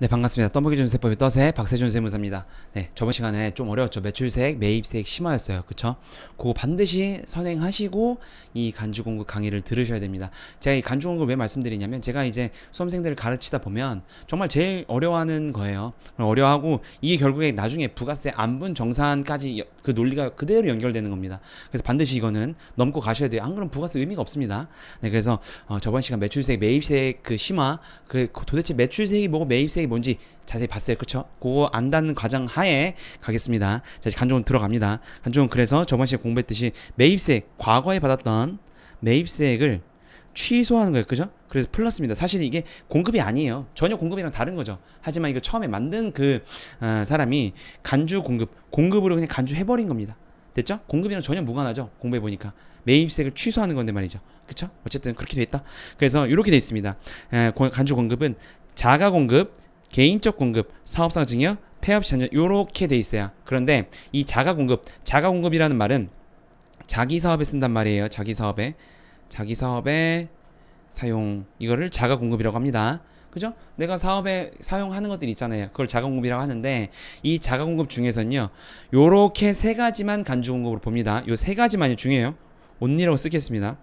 네 반갑습니다. 떠먹이 준 세법의 떠세 박세준 세무사입니다. 네 저번 시간에 좀 어려웠죠. 매출세액, 매입세액 심화였어요. 그쵸? 그거 반드시 선행하시고 이 간주공급 강의를 들으셔야 됩니다. 제가 이 간주공급 왜 말씀드리냐면 제가 이제 수험생들을 가르치다 보면 정말 제일 어려워하는 거예요. 어려워하고 이게 결국에 나중에 부가세 안분 정산까지 여- 그 논리가 그대로 연결되는 겁니다. 그래서 반드시 이거는 넘고 가셔야 돼요. 안 그러면 부가세 의미가 없습니다. 네 그래서 어, 저번 시간 매출세액, 매입세액 그 심화 그 도대체 매출세액이 뭐고 매입세액이 뭔지 자세히 봤어요. 그쵸? 그거 안다는 과정 하에 가겠습니다. 자, 이제 간종은 들어갑니다. 간종은 그래서 저번 시간에 공부했듯이 매입세액, 과거에 받았던 매입세액을 취소하는 거예요. 그죠? 그래서 플러스입니다. 사실 이게 공급이 아니에요. 전혀 공급이랑 다른 거죠. 하지만 이거 처음에 만든 그 어, 사람이 간주 공급, 공급으로 그냥 간주해버린 겁니다. 됐죠? 공급이랑 전혀 무관하죠. 공부해 보니까 매입세액을 취소하는 건데 말이죠. 그쵸? 어쨌든 그렇게 돼 있다. 그래서 이렇게 돼 있습니다. 에, 고- 간주 공급은 자가 공급, 개인적 공급, 사업상 증여, 폐업 잔여 요렇게 돼 있어요. 그런데 이 자가 공급, 자가 공급이라는 말은 자기 사업에 쓴단 말이에요. 자기 사업에 자기 사업에 사용 이거를 자가 공급이라고 합니다. 그죠? 내가 사업에 사용하는 것들이 있잖아요. 그걸 자가 공급이라고 하는데 이 자가 공급 중에서는요. 요렇게 세 가지만 간주 공급으로 봅니다. 요 세 가지만이 중요해요. 온리라고 쓰겠습니다.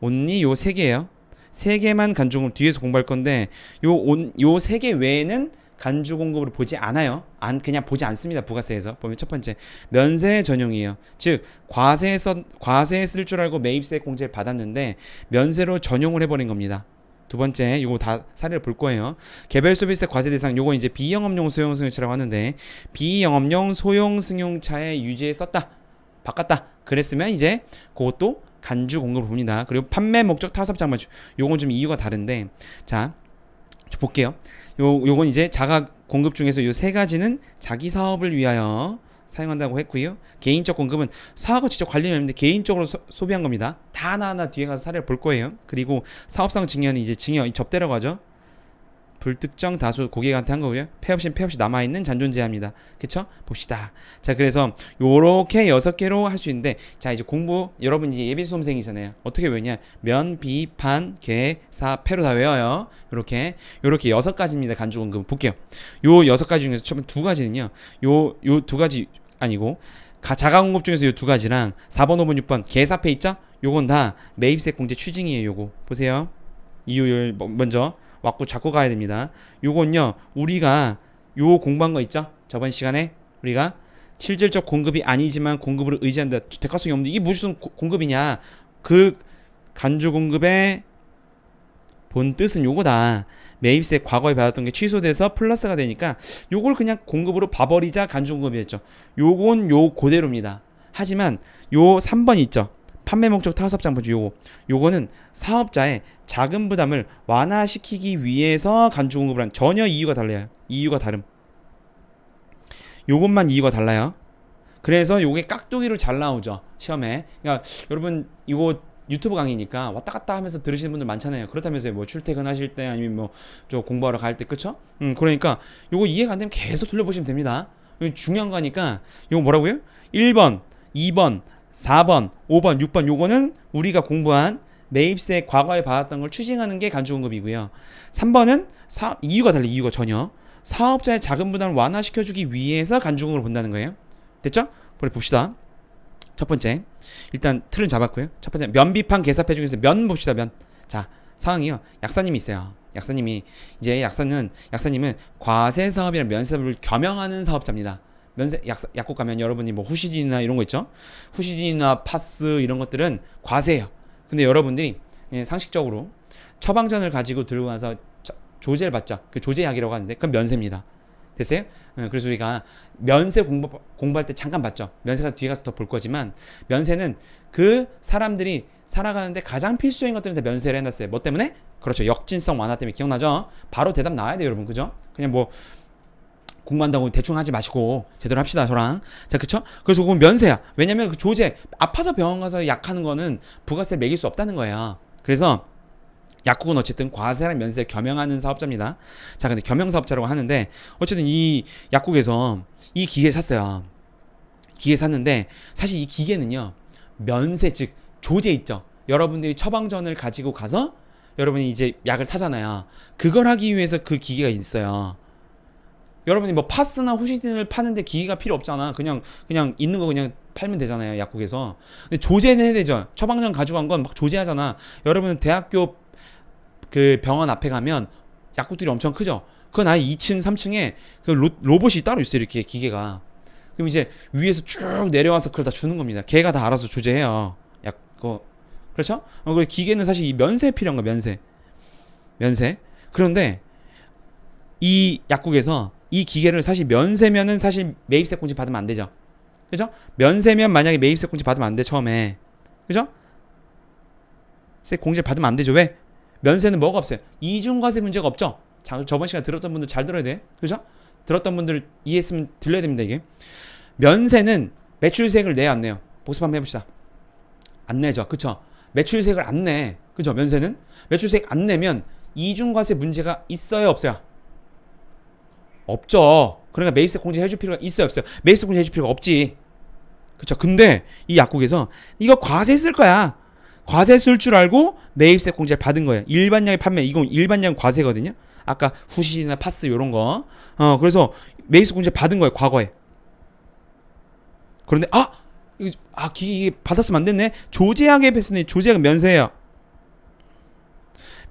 온리 요 세 개예요. 세 개만 간주 공급 뒤에서 공부할 건데 요요 세 개 외에는 간주 공급으로 보지 않아요. 안 그냥 보지 않습니다. 부가세에서 보면 첫 번째 면세 전용이에요. 즉 과세에서 과세에 쓸 줄 알고 매입세 공제를 받았는데 면세로 전용을 해버린 겁니다. 두 번째 요거 다 사례를 볼 거예요. 개별 소비세 과세 대상 요거 이제 비영업용 소형 승용차라고 하는데 비영업용 소형 승용차에 유지에 썼다. 바꿨다. 그랬으면 이제 그것도 간주 공급을 봅니다. 그리고 판매 목적 타섭 장만주 요건 좀 이유가 다른데 자저 볼게요. 요 요건 이제 자가 공급 중에서 요 세 가지는 자기 사업을 위하여 사용한다고 했고요. 개인적 공급은 사업과 직접 관련이 없는데 개인적으로 소, 소비한 겁니다. 다 하나하나 뒤에 가서 사례를 볼 거예요. 그리고 사업상 증여는 이제 증여 이 접대라고 하죠. 불특정 다수 고객한테 한 거고요. 폐업 시 폐업 시 남아 있는 잔존 제한입니다. 그쵸? 봅시다. 자, 그래서 요렇게 여섯 개로 할 수 있는데 자, 이제 공부 여러분 이제 예비 수험생이잖아요. 어떻게 외우냐? 면, 비, 판, 개, 사, 패로 다 외워요. 요렇게 요렇게 여섯 가지입니다. 간주 공급 볼게요. 요 여섯 가지 중에서 처음 두 가지는요. 요 요 두 가지 아니고 가, 자가 공급 중에서 요 두 가지랑 4번, 5번, 6번 계사패 있죠? 요건 다 매입세 공제 추징이에요. 요거 보세요. 이유 요 먼저 왔고 잡고 가야 됩니다. 요건요 우리가 요 공부한 거 있죠? 저번 시간에 우리가 실질적 공급이 아니지만 공급으로 의지한다. 대가성이 없는데 이게 무슨 고- 공급이냐? 그 간주 공급의 본 뜻은 요거다. 매입세 과거에 받았던 게 취소돼서 플러스가 되니까 요걸 그냥 공급으로 봐버리자 간주 공급이었죠. 요건 요 그대로입니다. 하지만 요 3번 있죠. 판매 목적 타섭장 보죠. 요거. 요거는 사업자의 자금 부담을 완화시키기 위해서 간주 공급을 한 전혀 이유가 달라요. 이유가 다름. 요것만 이유가 달라요. 그래서 요게 깍두기로 잘 나오죠. 시험에. 그러니까 여러분 이거 유튜브 강의니까 왔다 갔다 하면서 들으시는 분들 많잖아요. 그렇다면서요. 뭐 출퇴근하실 때 아니면 뭐 저 공부하러 갈 때 그쵸? 음 그러니까 요거 이해가 안 되면 계속 돌려보시면 됩니다. 중요한 거니까 요거 뭐라고요? 1번, 2번, 4번, 5번, 6번 요거는 우리가 공부한 매입세 과거에 받았던 걸 추징하는 게 간주공급이고요. 3번은 사, 이유가 달라 이유가 전혀 사업자의 자금 부담을 완화시켜주기 위해서 간주공급을 본다는 거예요. 됐죠? 우리 봅시다. 첫 번째 일단 틀을 잡았고요. 첫 번째 면비판 계사패 중에서 면 봅시다 면. 자 상황이요. 약사님이 있어요. 약사님이 이제 약사는 약사님은 과세 사업이랑 면세 사업을 겸용하는 사업자입니다. 면세 약사, 약국 가면 여러분이 뭐 후시딘이나 이런 거 있죠. 후시딘이나 파스 이런 것들은 과세예요. 근데 여러분들이 예, 상식적으로 처방전을 가지고 들고 저- 조제를 받죠. 그 조제약이라고 하는데 그건 면세입니다. 됐어요? 어, 그래서 우리가 면세 공부, 공부할 때 잠깐 봤죠. 면세가 뒤에 가서 더 볼 거지만 면세는 그 사람들이 살아가는데 가장 필수적인 것들은 다 면세를 해놨어요. 뭐 때문에? 그렇죠. 역진성 완화 때문에 기억나죠? 바로 대답 나와야 돼요, 여러분. 그죠? 그냥 뭐 공부한다고 대충 하지 마시고 제대로 합시다 저랑. 자 그쵸? 그래서 그건 면세야. 왜냐면 그 조제 아파서 병원 가서 약하는 거는 부가세 매길 수 없다는 거예요 그래서 약국은 어쨌든 과세랑 면세를 겸용하는 사업자입니다. 자 근데 겸용 사업자라고 하는데 어쨌든 이 약국에서 이 기계를 샀어요. 기계 샀는데 사실 이 기계는요 면세 즉 조제 있죠. 여러분들이 처방전을 가지고 가서 여러분이 이제 약을 타잖아요. 그걸 하기 위해서 그 기계가 있어요 여러분이 뭐 파스나 후시딘을 파는데 기계가 필요 없잖아. 그냥 그냥 있는 거 그냥 팔면 되잖아요. 약국에서. 근데 조제는 해야 되죠. 처방전 가지고 간건 막 조제하잖아. 여러분 대학교 그 병원 앞에 가면 약국들이 엄청 크죠. 그건 아예 2층, 3층에 그 로, 로봇이 따로 있어요. 이렇게 기계가. 그럼 이제 위에서 쭉 내려와서 그걸 다 주는 겁니다. 걔가 다 알아서 조제해요. 약, 그 그렇죠? 어, 그 기계는 사실 이 면세 필요한 거 면세. 면세. 그런데 이 약국에서 이 기계를 사실 면세면은 사실 매입세 공제 받으면 안 되죠. 그죠? 면세면 만약에 매입세 공제 받으면 안 돼, 처음에. 그죠? 세 공제 받으면 안 되죠. 왜? 면세는 뭐가 없어요? 이중과세 문제가 없죠. 자, 저번 시간 들었던 분들 잘 들어야 돼. 그죠? 들었던 분들 이해했으면 들려야 됩니다, 이게. 면세는 매출세액을 내야 안 내요. 복습 한번 해봅시다. 안 내죠. 그쵸? 매출세액을 안 내. 그죠? 면세는? 매출세액 안 내면 이중과세 문제가 있어요, 없어요? 없죠. 그러니까 매입세 공제 해줄 필요가 있어요, 없어요? 매입세 공제 해줄 필요가 없지. 그쵸? 근데 이 약국에서 이거 과세 쓸 거야. 과세 쓸 줄 알고 매입세 공제를 받은 거예요. 일반량의 판매, 이건 일반량 과세거든요. 아까 후시나 파스 요런 거. 어, 그래서 매입세 공제 받은 거예요, 과거에. 그런데 아, 이거 아, 기 받았으면 안 됐네. 조제하게 했으니 조제하게 면세예요.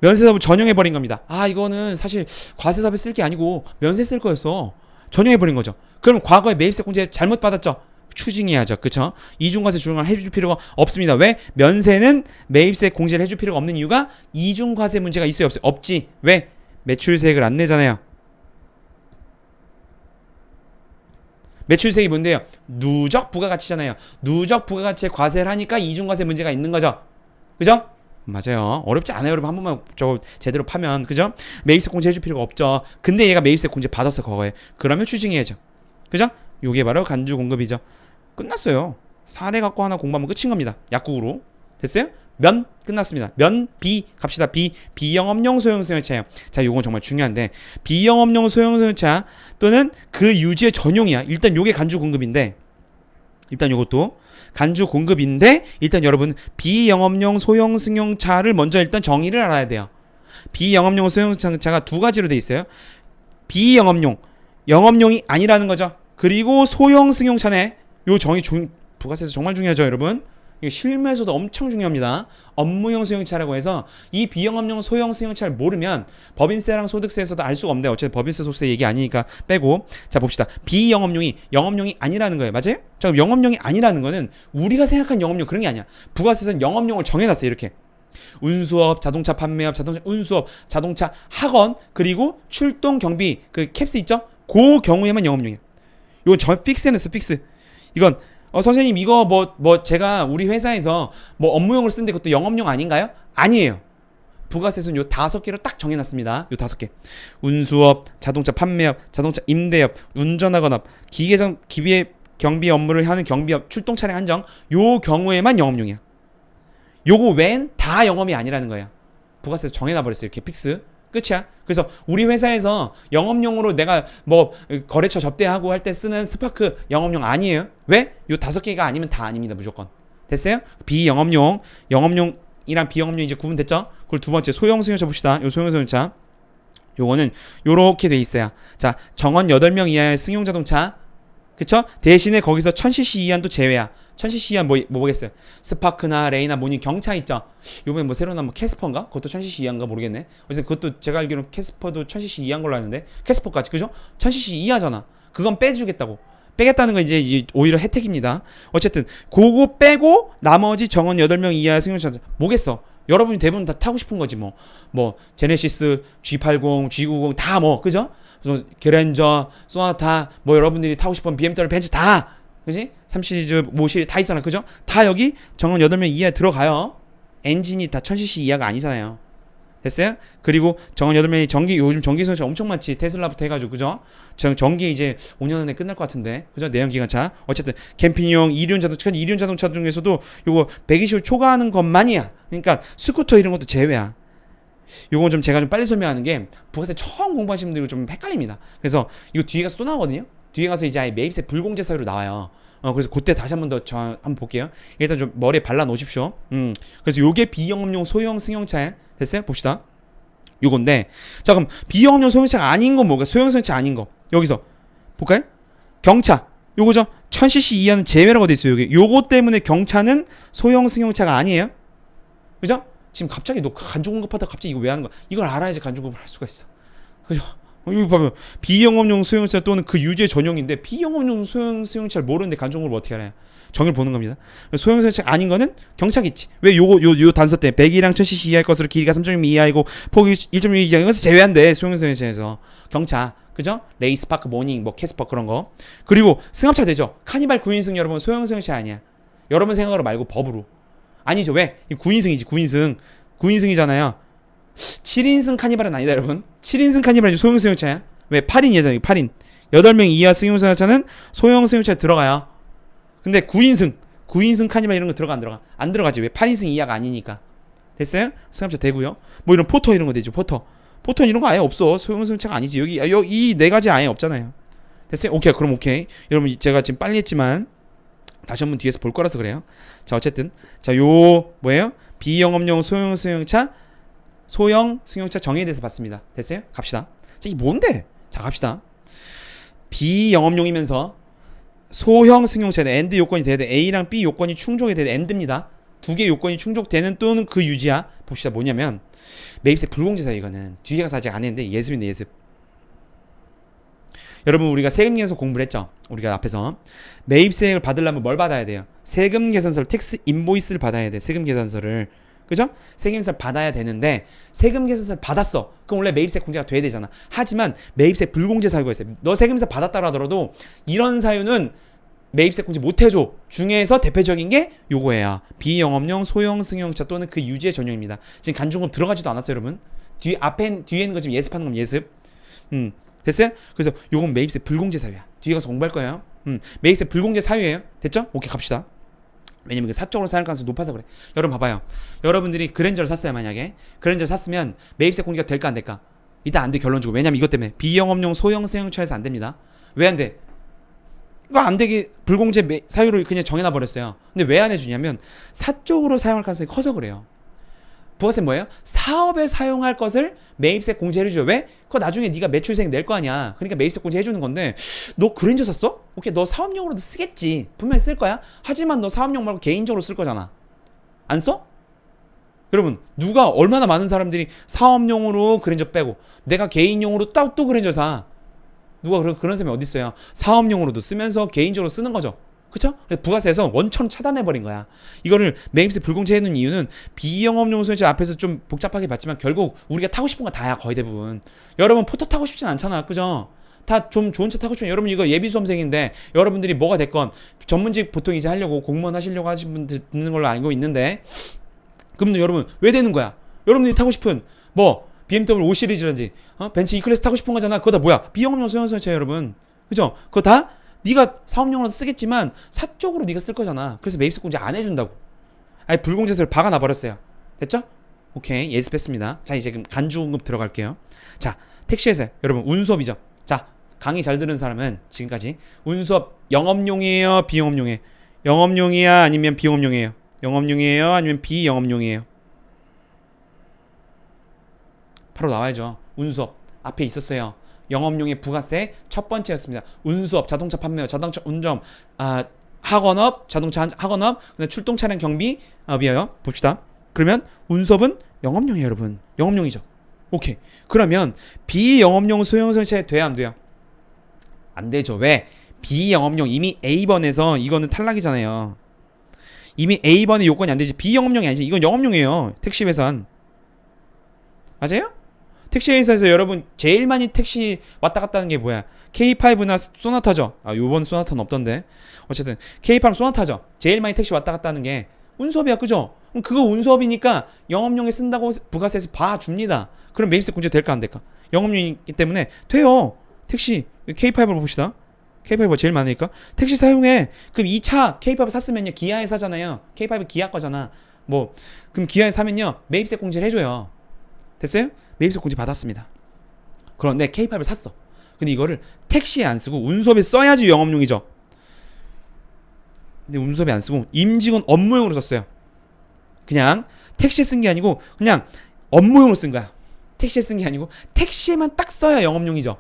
면세사업을 전용해 버린 겁니다. 아, 이거는 사실 과세사업에 쓸 게 아니고 면세 쓸 거였어. 전용해 버린 거죠. 그럼 과거에 매입세 공제 잘못 받았죠. 추징해야죠. 그쵸? 이중과세 조정을 해줄 필요가 없습니다. 왜? 면세는 매입세 공제를 해줄 필요가 없는 이유가 이중과세 문제가 있어요? 없어요? 없지. 왜? 매출세액을 안 내잖아요. 매출세액이 뭔데요? 누적 부가가치잖아요. 누적 부가가치에 과세를 하니까 이중과세 문제가 있는 거죠. 그죠? 맞아요. 어렵지 않아요, 여러분. 한 번만 저 제대로 파면 그죠? 매입세 공제 해줄 필요가 없죠. 근데 얘가 매입세 공제 받았어, 그거에. 그러면 추징해야죠. 그죠? 요게 바로 간주 공급이죠. 끝났어요. 사례 갖고 하나 공부하면 끝인 겁니다. 약국으로. 됐어요? 면 끝났습니다. 면비 갑시다. 비 비영업용 소형 승용차예요. 자, 요건 정말 중요한데 비영업용 소형 승용차 또는 그 유지의 전용이야. 일단 요게 간주 공급인데 일단 요것도 간주 공급인데 일단 여러분 비영업용 소형 승용차를 먼저 일단 정의를 알아야 돼요. 비영업용 소형 승용차가 두 가지로 돼 있어요. 비영업용 영업용이 아니라는 거죠. 그리고 소형 승용차네. 요 정의 중, 부가세에서 정말 중요하죠, 여러분. 실무에서도 엄청 중요합니다. 업무용 소형차라고 해서 이 비영업용 소형 승용차를 모르면 법인세랑 소득세에서도 알 수가 없는데 어차피 법인세 소득세 얘기 아니니까 빼고 자 봅시다. 비영업용이 영업용이 아니라는 거예요. 맞아요? 자 영업용이 아니라는 거는 우리가 생각한 영업용 그런 게 아니야. 부가세에서는 영업용을 정해놨어요. 이렇게. 운수업, 자동차 판매업, 자동차 운수업, 자동차 학원 그리고 출동 경비 그 캡스 있죠? 그 경우에만 영업용이야. 이건 저 픽스해놨어 픽스. 이건 어 선생님 이거 뭐뭐 제가 우리 회사에서 뭐 업무용을 쓰는데 그것도 영업용 아닌가요? 아니에요. 부가세는 요 다섯 개로 딱 정해놨습니다. 요 다섯 개. 운수업, 자동차 판매업, 자동차 임대업, 운전학원업, 기계정 기계 경비 업무를 하는 경비업, 출동 차량 한정 요 경우에만 영업용이야. 요거 외엔 다 영업이 아니라는 거야. 부가세 정해놔 버렸어요. 이렇게 픽스. 끝이야. 그래서 우리 회사에서 영업용으로 내가 뭐 거래처 접대하고 할 때 쓰는 스파크 영업용 아니에요. 왜? 요 다섯 개가 아니면 다 아닙니다. 무조건. 됐어요? 비영업용, 영업용이랑 비영업용 이제 구분됐죠? 그리고 두 번째 소형 승용차 봅시다. 요 소형 승용차. 요거는 요렇게 돼 있어요. 자, 정원 8명 이하의 승용 자동차. 그쵸? 대신에 거기서 1000cc 이하도 제외야. 1000cc 이하 뭐, 뭐 보겠어요? 스파크나 레이나 뭐니 경차 있죠? 요번에 뭐 새로 나온 뭐 캐스퍼인가? 그것도 1000cc 이하인가 모르겠네. 어쨌든 그것도 제가 알기로는 캐스퍼도 1000cc 이하인 걸로 아는데 캐스퍼까지 그죠? 1000cc 이하잖아. 그건 빼주겠다고. 빼겠다는 건 이제 이- 오히려 혜택입니다. 어쨌든 그거 빼고 나머지 정원 8명 이하 승용차 뭐겠어? 여러분이 대부분 다 타고 싶은 거지 뭐. 뭐 제네시스, G80, G90 다 뭐. 그죠? 그래서 그랜저, 소나타 뭐 여러분들이 타고 싶은 BMW, 벤츠 다 그지? 3시리즈, 5시리즈 다 있잖아. 그죠? 다 여기 정원 8명 이하에 들어가요. 엔진이 다 1000cc 이하가 아니잖아요. 됐어요? 그리고 정원 8명이 전기 요즘 전기 소차 엄청 많지. 테슬라부터 해 가지고 그죠? 전 전기 이제 5년 안에 끝날 것 같은데. 그죠? 내연 기관차. 어쨌든 캠핑용 이륜 자동차, 이륜 자동차 중에서도 요거 120을 초과하는 것만이야. 그러니까 스쿠터 이런 것도 제외야. 요건 좀 제가 좀 빨리 설명하는 게 부가세 처음 공부하시는 분들이 좀 헷갈립니다. 그래서 이거 뒤에 가서 또 나오거든요. 뒤에 가서 이제 아예 매입세 불공제 사유로 나와요. 어 그래서 그때 다시 한 번 더 저 한번 볼게요. 일단 좀 머리에 발라 놓으십시오. 음. 그래서 요게 비영업용 소형 승용차 됐어요? 봅시다. 요건데 자 그럼 비영업용 소형차가 아닌 건 뭐가 소형 승용차 아닌 거 여기서 볼까요? 경차 요거죠 1000cc 이하는 제외라고 돼 있어요 여기 요거 때문에 경차는 소형 승용차가 아니에요 그죠? 지금 갑자기 너 간접 공급하다 갑자기 이거 왜 하는 거야 이걸 알아야지 간접 공급을 할 수가 있어 그죠? 어, 여기 봐봐 비영업용 소형차 또는 그 유제 전용인데 비영업용 소형 수용차를 모르는데 간접 공급을 어떻게 알아요 정의를 보는 겁니다. 소형 수용차 아닌 거는 경차겠지. 왜 요거 요, 요 단서 때 100이랑 1000cc 이하의 것으로 길이가 3.6m 이하이고 폭이 1.6m 이하인 것을 제외한대 소형 수용차에서. 경차 그죠? 레이스파크 모닝 뭐 캐스퍼 그런 거. 그리고 승합차 되죠. 카니발 9인승 여러분 소형 수용차 아니야. 여러분 생각으로 말고 법으로. 아니죠. 왜? 이 9인승이지 9인승. 9인승이잖아요 7인승 카니발은 아니다 여러분. 7인승 카니발이 소형 승용차야? 왜? 8인이잖아요 8인. 8명 이하 승용 승용차는 소형 승용차에 들어가요. 근데 9인승 9인승 카니발 이런 거 들어가 안 들어가? 안 들어가지. 왜? 8인승 이하가 아니니까. 됐어요? 승합차 되고요. 뭐 이런 포터 이런 거 되죠 포터. 포터 이런 거 아예 없어. 소형 승용차가 아니지. 여기 이 네 가지 아예 없잖아요. 됐어요? 오케이 그럼 오케이. 여러분 제가 지금 빨리 했지만 다시 한번 뒤에서 볼 거라서 그래요. 자 어쨌든. 자 요 뭐예요? 비영업용 소형 승용차 소형 승용차 정의에 대해서 봤습니다. 됐어요? 갑시다. 자, 이게 뭔데? 자, 갑시다. 비영업용이면서 소형 승용차는 엔드 요건이 돼야 돼. A랑 B 요건이 충족이 돼야 돼. 엔드입니다. 두 개 요건이 충족되는 또는 그 유지야. 봅시다. 뭐냐면 매입세 불공제사 이거는 뒤에 가서 아직 안 했는데 예습인데 예습. 여러분 우리가 세금 계산서 공부를 했죠. 우리가 앞에서 매입세액을 받으려면 뭘 받아야 돼요? 세금 계산서를 텍스 인보이스를 받아야 돼. 세금 계산서를 그죠? 세금 계산서를 받아야 되는데 세금 계산서를 받았어. 그럼 원래 매입세 공제가 돼야 되잖아. 하지만 매입세 불공제 사유가 있어요. 너 세금 계산 받았다 하더라도 이런 사유는 매입세 공제 못 해줘. 중에서 대표적인 게 요거예요. 비영업용 소형 승용차 또는 그 유지의 전용입니다. 지금 간중금 들어가지도 않았어요, 여러분. 뒤 앞에 뒤에 있는 거 지금 예습하는 건 예습. 음. 됐어요? 그래서 요건 매입세 불공제 사유야. 뒤에 가서 공부할 거예요. 음. 매입세 불공제 사유예요. 됐죠? 오케이 갑시다. 왜냐면 그 사적으로 사용할 가능성이 높아서 그래. 여러분 봐봐요. 여러분들이 그랜저를 샀어요 만약에 그랜저를 샀으면 매입세 공제가 될까 안 될까? 일단 안 돼 결론적으로. 왜냐면 이것 때문에 비영업용 소형 승용차에서 안 됩니다. 왜 안 돼? 이거 안 되게 불공제 매, 사유를 그냥 정해놔 버렸어요. 근데 왜 안 해주냐면 사적으로 사용할 가능성이 커서 그래요. 부가세 뭐예요? 사업에 사용할 것을 매입세 공제해 주죠. 왜? 그거 나중에 네가 매출세액 낼거 아니야. 그러니까 매입세 공제 해주는 건데 너 그랜저 샀어? 오케이 너 사업용으로도 쓰겠지. 분명히 쓸 거야. 하지만 너 사업용 말고 개인적으로 쓸 거잖아. 안 써? 여러분 누가 얼마나 많은 사람들이 사업용으로 그랜저 빼고 내가 개인용으로 또, 또 그랜저 사. 누가 그런 그런 사람이 어디 있어요? 사업용으로도 쓰면서 개인적으로 쓰는 거죠. 그래서 부가세에서 원천 차단해버린 거야. 이거를 매입세 불공제 해놓은 이유는 비영업용 소유자 앞에서 좀 복잡하게 봤지만 결국 우리가 타고 싶은 거 다야 거의 대부분. 여러분 포터 타고 싶진 않잖아. 그죠? 다 좀 좋은 차 타고 싶으면 여러분 이거 예비 수험생인데 여러분들이 뭐가 됐건 전문직 보통 이제 하려고 공무원 하시려고 하신 분들 듣는 걸로 알고 있는데 그럼 여러분 왜 되는 거야? 여러분들이 타고 싶은 뭐 BMW 5 시리즈라든지 어? 벤츠 E 클래스 타고 싶은 거잖아. 그거 다 뭐야? 비영업용 소형 소유차 여러분. 그죠? 그거 다 네가 사업용으로 쓰겠지만 사적으로 네가 쓸 거잖아. 그래서 매입세 공제 안 해준다고. 아예 불공제세를 박아놔 버렸어요. 됐죠? 오케이 예습 했습니다. 자 이제 그럼 간주공급 들어갈게요. 자 택시에서 여러분 운수업이죠. 자 강의 잘 들은 사람은 지금까지 운수업 영업용이에요, 비영업용이에요. 영업용이야 아니면 비영업용이에요. 영업용이에요 아니면 비영업용이에요. 바로 나와야죠. 운수업 앞에 있었어요. 영업용의 부가세 첫 번째였습니다. 운수업, 자동차 판매업, 자동차 운점, 아 학원업, 자동차 학원업, 출동 차량 경비업이에요. 봅시다. 그러면 운수업은 영업용이에요, 여러분. 영업용이죠. 오케이. 그러면 비영업용 소형 승차에 돼야 안 돼요? 안 되죠. 왜? 비영업용 이미 A번에서 이거는 탈락이잖아요. 이미 A번의 요건이 안 되지. 비영업용이 아니지. 이건 영업용이에요. 택시 회사는. 맞아요? 택시 회사에서 여러분 제일 많이 택시 왔다 갔다 하는 게 뭐야? K5나 소나타죠. 아, 요번 소나타는 없던데. 어쨌든 K5랑 소나타죠. 제일 많이 택시 왔다 갔다 하는 게 운수업이야. 그죠? 그거 운수업이니까 영업용에 쓴다고 부가세에서 봐 줍니다. 그럼 매입세 공제 될까 안 될까? 영업용이기 때문에 돼요. 택시 K5를 봅시다. K5가 제일 많으니까 택시 사용해. 그럼 이차 K5 샀으면요 기아에 사잖아요. K5 기아 거잖아. 뭐 그럼 기아에 사면요 매입세 공제를 해 줘요. 됐어요? 매입세 공제 받았습니다. 그런데 K5을 샀어. 근데 이거를 택시에 안 쓰고 운수업에 써야지 영업용이죠. 근데 운수업에 안 쓰고 임직원 업무용으로 썼어요. 그냥 택시에 쓴 게 아니고 그냥 업무용으로 쓴 거야. 택시에 쓴 게 아니고 택시에만 딱 써야 영업용이죠.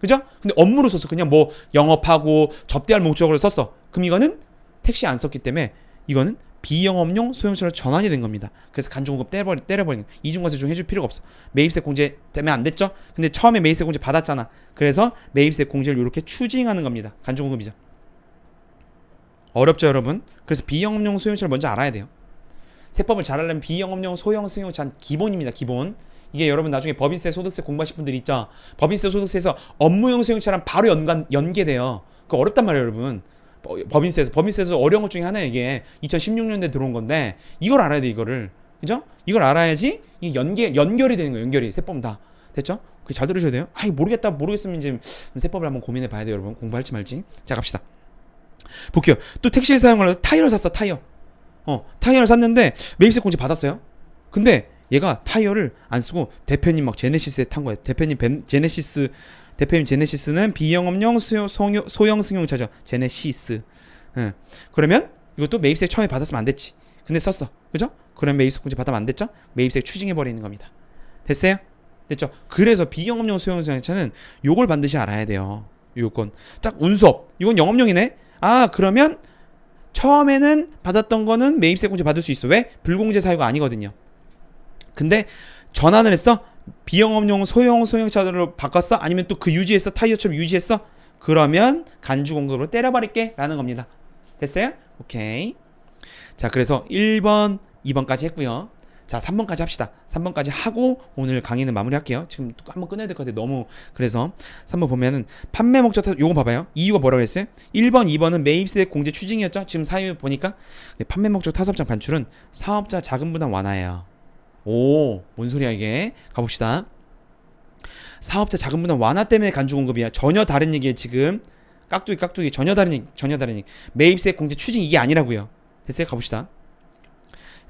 그죠? 근데 업무로 썼어. 그냥 뭐 영업하고 접대할 목적으로 썼어. 그럼 이거는 택시 안 썼기 때문에 이거는 비영업용 소형차로 전환이 된 겁니다. 그래서 간주공급 때려버리, 때려버리는 거. 이중과세 좀 해줄 필요가 없어. 매입세 공제 때문에 안 됐죠? 근데 처음에 매입세 공제 받았잖아. 그래서 매입세 공제를 이렇게 추징하는 겁니다. 간주공급이죠. 어렵죠, 여러분? 그래서 비영업용 소형차를 먼저 알아야 돼요. 세법을 잘 알려면 비영업용 소형 승용차는 기본입니다. 기본. 이게 여러분 나중에 법인세, 소득세 공부하실 분들 있죠. 법인세, 소득세에서 업무용 수용차랑 바로 연관 연계돼요. 그 어렵단 말이에요, 여러분. 법- 법인세에서 법인세에서 어려운 것 중에 하나 이게 2016년대 들어온 건데 이걸 알아야 돼 이거를 그죠? 이걸 알아야지 이게 연계 연결이 되는 거예요. 연결이 세법 다 됐죠? 그잘 들으셔야 돼요. 아이 모르겠다 모르겠으면 이제 세법을 한번 고민해 봐야 돼요, 여러분. 공부할지 말지. 자 갑시다. 볼게요. 또 택시에 사용할 타이어를 샀어, 타이어. 어, 타이어를 샀는데 매입세 공제 받았어요. 근데 얘가 타이어를 안 쓰고 대표님 막 제네시스에 탄 거예요. 대표님 벤, 제네시스 대표님 제네시스는 비영업용 소형, 소형 승용차죠. 제네시스. 응. 그러면 이것도 매입세 처음에 받았으면 안 됐지. 근데 썼어. 그죠? 그럼 매입세 공제 받으면 안 됐죠? 매입세 추징해 버리는 겁니다. 됐어요? 됐죠? 그래서 비영업용 소형 승용차는 요걸 반드시 알아야 돼요. 요건 딱 운수업. 이건 영업용이네. 아 그러면 처음에는 받았던 거는 매입세 공제 받을 수 있어. 왜? 불공제 사유가 아니거든요. 근데 전환을 했어? 비영업용 소형 소형차로 바꿨어? 아니면 또 그 유지했어? 타이어처럼 유지했어? 그러면 간주 공급으로 때려버릴게 라는 겁니다. 됐어요? 오케이. 자, 그래서 1번, 2번까지 했고요. 자, 3번까지 합시다. 3번까지 하고 오늘 강의는 마무리할게요. 지금 또 한번 끝내야 될 것 같아요. 너무 그래서 3번 보면은 판매 목적 타 요거 봐봐요. 이유가 뭐라고 했어요? 1번, 2번은 매입세 공제 추징이었죠. 지금 사유 보니까 네, 판매 목적 타섭장 반출은 사업자 자금 부담 완화예요. 오, 뭔 소리야 이게? 가봅시다. 사업자 자금 부담 완화 때문에 간주 공급이야. 전혀 다른 얘기에 지금 깍두기 깍두기 전혀 다른 얘기, 전혀 다른 얘기. 매입세 공제 추징 이게 아니라고요. 됐어요? 가봅시다.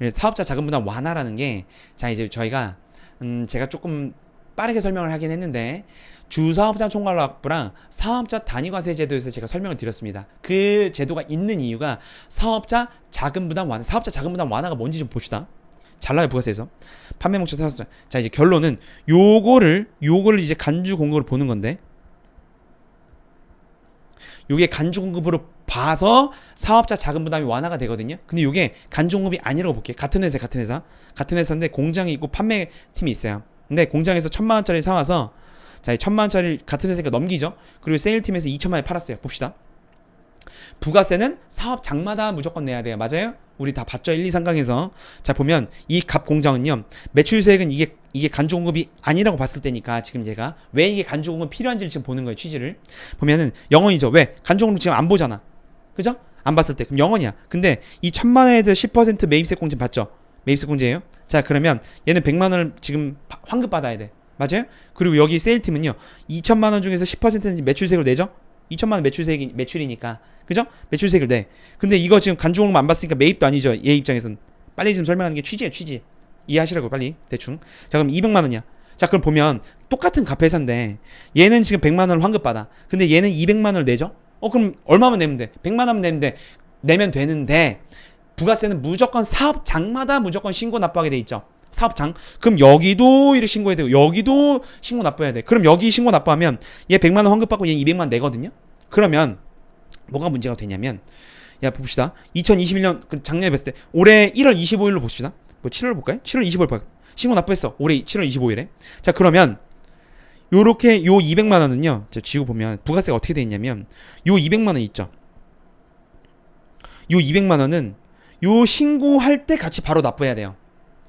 예, 사업자 자금 부담 완화라는 게 자 이제 저희가 음 제가 조금 빠르게 설명을 하긴 했는데 주사업자 총괄학부랑 사업자 단위과세 제도에서 제가 설명을 드렸습니다. 그 제도가 있는 이유가 사업자 자금 부담 완화, 사업자 자금 부담 완화가 뭔지 좀 봅시다. 잘 나요 부가세에서 판매 목적 사업자. 자 이제 결론은 요거를 요거를 이제 간주 공급을 보는 건데 요게 간주 공급으로 봐서 사업자 자금 부담이 완화가 되거든요. 근데 요게 간주 공급이 아니라고 볼게요. 같은 회사 같은 회사 같은 회사인데 공장이 있고 판매 팀이 있어요. 근데 공장에서 천만 원짜리 사와서 자, 이 천만 원짜리 같은 회사니까 넘기죠. 그리고 세일 팀에서 2천만 원에 팔았어요. 봅시다. 부가세는 사업 장마다 무조건 내야 돼요. 맞아요? 우리 다 봤죠? 1, 2, 3강에서. 자, 보면 이갑 공장은요. 매출 세액은 이게 이게 간주 공급이 아니라고 봤을 때니까 지금 제가 왜 이게 간주 공급 필요한지를 지금 보는 거예요. 취지를. 보면은 영원이죠. 왜? 간주 공급 지금 안 보잖아. 그죠? 안 봤을 때. 그럼 영원이야. 근데 이 천만 원에 대해 10% 매입세 공제 받죠? 매입세 공제예요. 자, 그러면 얘는 100만 원을 지금 바- 환급 받아야 돼. 맞아요? 그리고 여기 세일 팀은요. 2천만 원 중에서 10%는 매출세액을 내죠? 2천만 원 매출세액이 매출이니까. 그죠? 매출세액을 내. 근데 이거 지금 간주공급 안 봤으니까 매입도 아니죠. 얘 입장에선. 빨리 지금 설명하는 게 취지예요, 취지. 이해하시라고 빨리 대충. 자, 그럼 200만 원이야. 자, 그럼 보면 똑같은 갑회사인데 얘는 지금 100만 원을 환급 받아. 근데 얘는 200만 원을 내죠? 어, 그럼 얼마만 내면 돼? 100만 원 내면 돼. 내면 되는데 부가세는 무조건 사업장마다 무조건 신고 납부하게 돼 있죠. 사업장. 그럼 여기도 이렇게 신고해야 되고 여기도 신고 납부해야 돼. 그럼 여기 신고 납부하면 얘 100만 원 환급 받고 얘 200만 원 내거든요. 그러면 뭐가 문제가 되냐면 야 봅시다. 2021년 그 작년에 봤을 때 올해 1월 25일로 봅시다. 뭐 7월 볼까요? 7월 25일 봐. 신고 납부했어. 올해 7월 25일에. 자 그러면 요렇게 요 200만 원은요. 저 지우 보면 부가세가 어떻게 돼 있냐면 요 200만 원 있죠. 요 200만 원은 요 신고할 때 같이 바로 납부해야 돼요.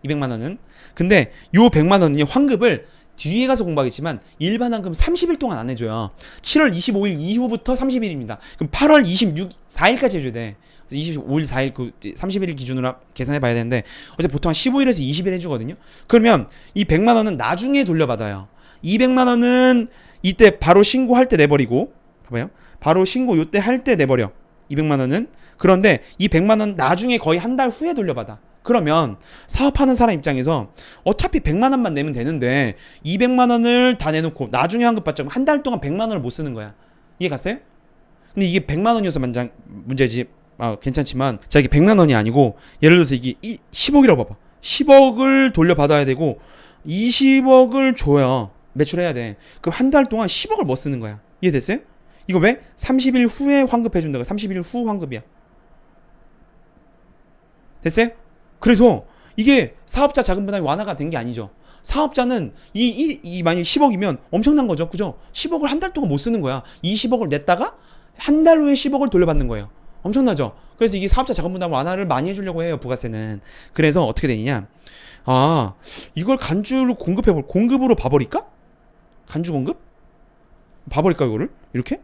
200만 원은. 근데 요 100만 원은요. 환급을 뒤에 가서 공부하겠지만 일반 환금 30일 동안 안 해줘요. 7월 25일 이후부터 30일입니다. 그럼 8월 26, 4일까지 해줘야 돼. 25일, 4일, 그 30일 기준으로 계산해 봐야 되는데 어제 보통 한 15일에서 20일 해주거든요. 그러면 이 100만 원은 나중에 돌려받아요. 200만 원은 이때 바로 신고할 때 내버리고 봐봐요. 바로 신고 요때 할 때 내버려. 200만 원은 그런데 이 100만 원 나중에 거의 한 달 후에 돌려받아. 그러면 사업하는 사람 입장에서 어차피 100만 원만 내면 되는데 200만 원을 다 내놓고 나중에 환급 받자고 한달 동안 100만 원을 못 쓰는 거야. 이해 갔어요? 근데 이게 100만 원이어서 만장 문제지. 아, 괜찮지만 자 이게 100만 원이 아니고 예를 들어서 이게 이 10억이라고 봐봐. 10억을 돌려받아야 되고 20억을 줘야 매출해야 돼. 그럼 한 달 동안 10억을 못 쓰는 거야. 이해됐어요? 이거 왜? 30일 후에 환급해 준다고. 30일 후 환급이야. 됐어요? 그래서 이게 사업자 자금 부담이 완화가 된 게 아니죠. 사업자는 이, 이, 이 만약 10억이면 엄청난 거죠. 그죠? 10억을 한 달 동안 못 쓰는 거야. 이 10억을 냈다가 한 달 후에 10억을 돌려받는 거예요. 엄청나죠? 그래서 이게 사업자 자금 부담 완화를 많이 해주려고 해요. 부가세는. 그래서 어떻게 되느냐? 아, 이걸 간주로 공급해볼, 공급으로 봐버릴까? 간주 공급? 봐버릴까, 이거를? 이렇게?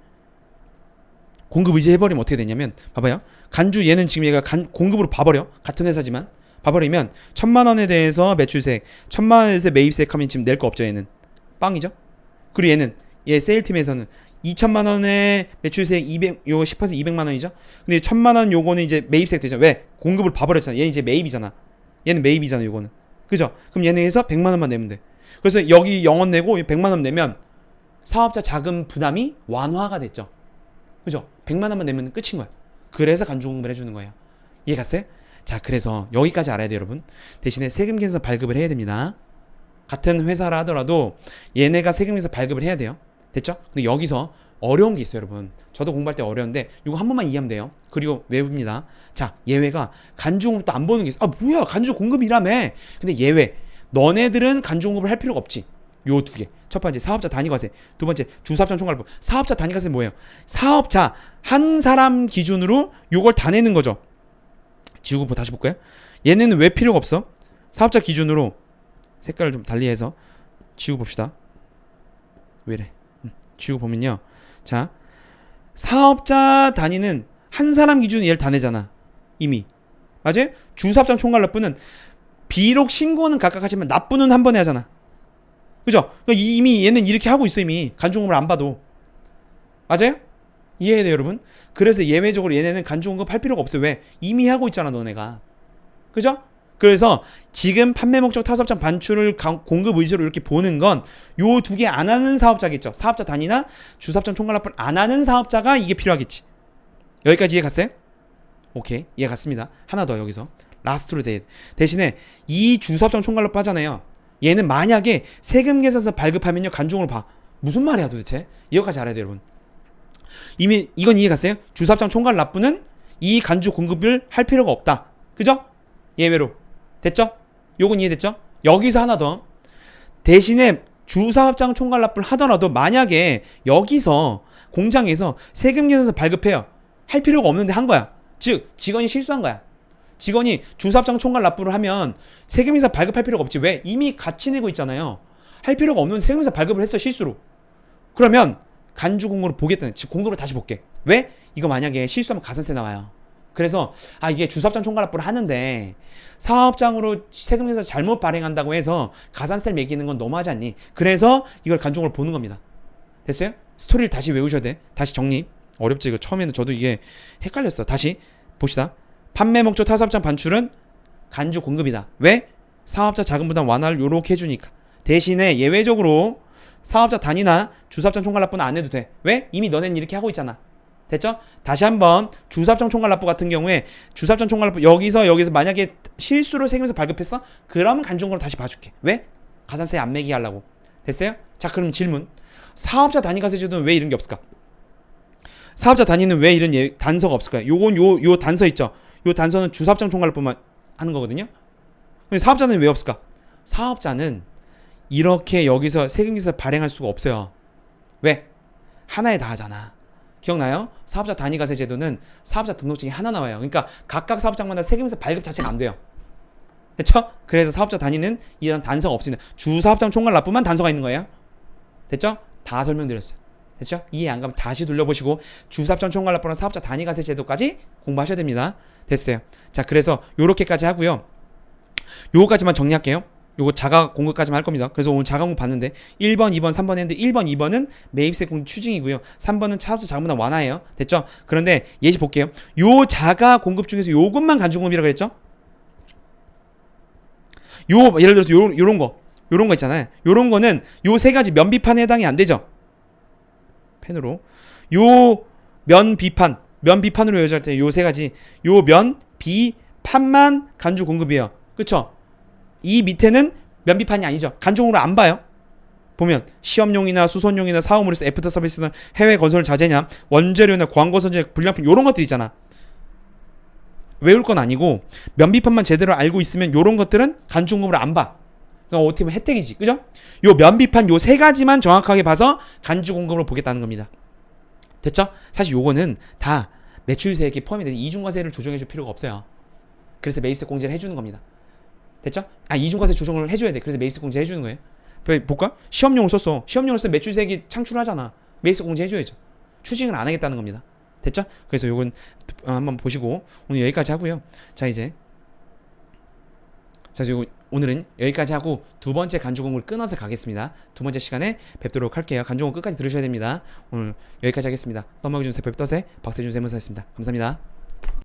공급 의지해버리면 어떻게 되냐면, 봐봐요. 간주 얘는 지금 얘가 간, 공급으로 봐버려. 같은 회사지만. 봐버리면, 천만 원에 대해서 매출세, 천만 원에서 매입세 하면 지금 낼 거 없죠, 얘는. 빵이죠? 그리고 얘는, 얘 세일팀에서는 2천만 원에 매출세액 200, 요거 10% 200만 원이죠? 근데 천만 원 요거는 이제 매입세액 되죠. 왜? 공급을 봐버렸잖아. 얘는 이제 매입이잖아. 얘는 매입이잖아, 요거는. 그죠? 그럼 얘는 해서 100만 원만 내면 돼. 그래서 여기 0원 내고 100만 원 내면 사업자 자금 부담이 완화가 됐죠. 그죠? 100만 원만 내면 끝인 거야. 그래서 간주 공급을 해주는 거예요. 이해 갔어요? 자, 그래서 여기까지 알아야 돼요, 여러분. 대신에 세금계에서 발급을 해야 됩니다. 같은 회사라 하더라도 얘네가 세금에서 발급을 해야 돼요. 됐죠? 근데 여기서 어려운 게 있어요, 여러분. 저도 공부할 때 어려운데 이거 한 번만 이해하면 돼요. 그리고 외웁니다. 자, 예외가 간주 공급도 안 보는 게 있어. 아, 뭐야? 간주 공급이라며. 근데 예외. 너네들은 간주 공급을 할 필요가 없지. 요 두 개. 첫 번째 사업자 단위 과세. 두 번째 주사업장 총괄법. 사업자 단위 과세 뭐예요? 사업자 한 사람 기준으로 요걸 다 내는 거죠. 지우고 다시 볼까요? 얘네는 왜 필요가 없어? 사업자 기준으로 색깔을 좀 달리해서 지우고 봅시다. 왜래? 음, 지우고 보면요. 자, 사업자 단위는 한 사람 기준 얘를 다 내잖아. 이미. 맞아요? 주사업장 총괄 납부는 비록 신고는 각각 하지만 납부는 한 번에 하잖아. 그죠? 그러니까 이미 얘는 이렇게 하고 있어 이미 간주공급을 안 봐도 맞아요? 이해해야 돼요 여러분? 그래서 예외적으로 얘네는 간주 공급 할 필요가 없어요. 왜? 이미 하고 있잖아 너네가. 그죠? 그래서 지금 판매 목적 타사업장 반출을 가- 공급 의지로 이렇게 보는 건 요 두 개 안 하는 사업자겠죠. 사업자 단위나 주사업장 총괄납부를 안 하는 사업자가 이게 필요하겠지. 여기까지 이해 갔어요? 오케이. 이해 갔습니다. 하나 더 여기서. 라스트로 대, 대신에 이 주사업장 총괄납부 하잖아요. 얘는 만약에 세금 계산서 발급하면요 간중으로 봐. 무슨 말이야 도대체? 이거까지 알아야 돼요 여러분 이미 이건 이해 갔어요? 주사업장 총괄 납부는 이 간주 공급을 할 필요가 없다. 그죠? 예외로. 됐죠? 요건 이해됐죠? 여기서 하나 더. 대신에 주사업장 총괄 납부를 하더라도 만약에 여기서 공장에서 세금 계산서 발급해요. 할 필요가 없는데 한 거야. 즉 직원이 실수한 거야. 직원이 주사업장 총괄 납부를 하면 세금이사 발급할 필요가 없지. 왜? 이미 같이 내고 있잖아요. 할 필요가 없는 세금이사 발급을 했어 실수로. 그러면 간주 공고를 보겠다는 즉 공고를 다시 볼게. 왜? 이거 만약에 실수하면 가산세 나와요. 그래서 아 이게 주사업장 총괄 납부를 하는데 사업장으로 세금에서 잘못 발행한다고 해서 가산세를 매기는 건 너무하지 않니? 그래서 이걸 간중으로 보는 겁니다. 됐어요? 스토리를 다시 외우셔야 돼. 다시 정리. 어렵지 이거 처음에는 저도 이게 헷갈렸어. 다시 봅시다. 판매 목적 타사업장 반출은 간주 공급이다. 왜? 사업자 자금 부담 완화를 요렇게 해주니까. 대신에 예외적으로 사업자 단위나 주사업장 총괄 납부는 안 해도 돼. 왜? 이미 너네는 이렇게 하고 있잖아. 됐죠? 다시 한번 주사업장 총괄 납부 같은 경우에 주사업장 총괄 납부 여기서 여기서 만약에 실수로 세금에서 발급했어? 그러면 간중으로 다시 봐줄게. 왜? 가산세 안 매기 하려고. 됐어요? 자 그럼 질문. 사업자 단위 과세 제도는 왜 이런 게 없을까? 사업자 단위는 왜 이런 예, 단서가 없을까요? 요건 요 요 단서 있죠. 요 단서는 주사업장 총괄납부만 하는 거거든요. 사업자는 왜 없을까? 사업자는 이렇게 여기서 세금기사 발행할 수가 없어요. 왜? 하나에 다 하잖아. 기억나요? 사업자 단위과세 제도는 사업자 등록증이 하나 나와요. 그러니까 각각 사업장마다 세금기사 발급 자체가 안 돼요. 됐죠? 그래서 사업자 단위는 이런 단서가 없습니다. 주 사업장 총괄 납부만 단서가 있는 거예요. 됐죠? 다 설명드렸어요. 됐죠? 이해 안 가면 다시 돌려보시고 주사업장 총괄 납부랑 사업자 단위 과세 제도까지 공부하셔야 됩니다. 됐어요. 자, 그래서 요렇게까지 하고요. 요거까지만 정리할게요. 요거 자가 공급까지만 할 겁니다. 그래서 오늘 자가 공급 봤는데 1번, 2번, 3번 했는데 1번, 2번은 매입세 공급 추징이고요. 3번은 차업자 자금부담 완화예요. 됐죠? 그런데 예시 볼게요. 요 자가 공급 중에서 요것만 간주 공급이라고 그랬죠? 요 예를 들어서 요 요런 거. 요런 거 있잖아요. 요런 거는 요 세 가지 면 비판에 해당이 안 되죠. 펜으로 요 면 비판 면 비판으로 여자할 때 요 세 가지 요 면 비 판만 간주 공급이에요. 그쵸? 이 밑에는 면 비판이 아니죠. 간종으로 안 봐요. 보면 시험용이나 수선용이나 사업물에서 애프터 서비스는 해외 건설 자재냐 원재료나 광고 선재 불량품 이런 것들 있잖아. 외울 건 아니고 면비판만 제대로 알고 있으면 이런 것들은 간주공급을 안 봐. 그러니까 어떻게 보면 혜택이지. 그죠? 요 면비판 요 세 가지만 정확하게 봐서 간주공급을 보겠다는 겁니다. 됐죠? 사실 요거는 다 매출세액에 포함이 돼서 이중과세를 조정해 줄 필요가 없어요. 그래서 매입세 공제를 해주는 겁니다 됐죠 아 이중과세 조정을 해줘야 돼 그래서 매입세 공제 해주는 거예요 왜 볼까? 시험용을 썼어. 시험용을 쓰면 매출세액이 창출하잖아. 매입세 공제 해줘야죠. 추징을 안 하겠다는 겁니다. 됐죠? 그래서 요건 어, 한번 보시고 오늘 여기까지 하고요. 자 이제 자 그리고 오늘은 여기까지 하고 두 번째 간주공을 끊어서 가겠습니다. 두 번째 시간에 뵙도록 할게요. 간주공 끝까지 들으셔야 됩니다. 오늘 여기까지 하겠습니다. 떠먹여준 세법 떠세 박세준 세무사였습니다. 감사합니다.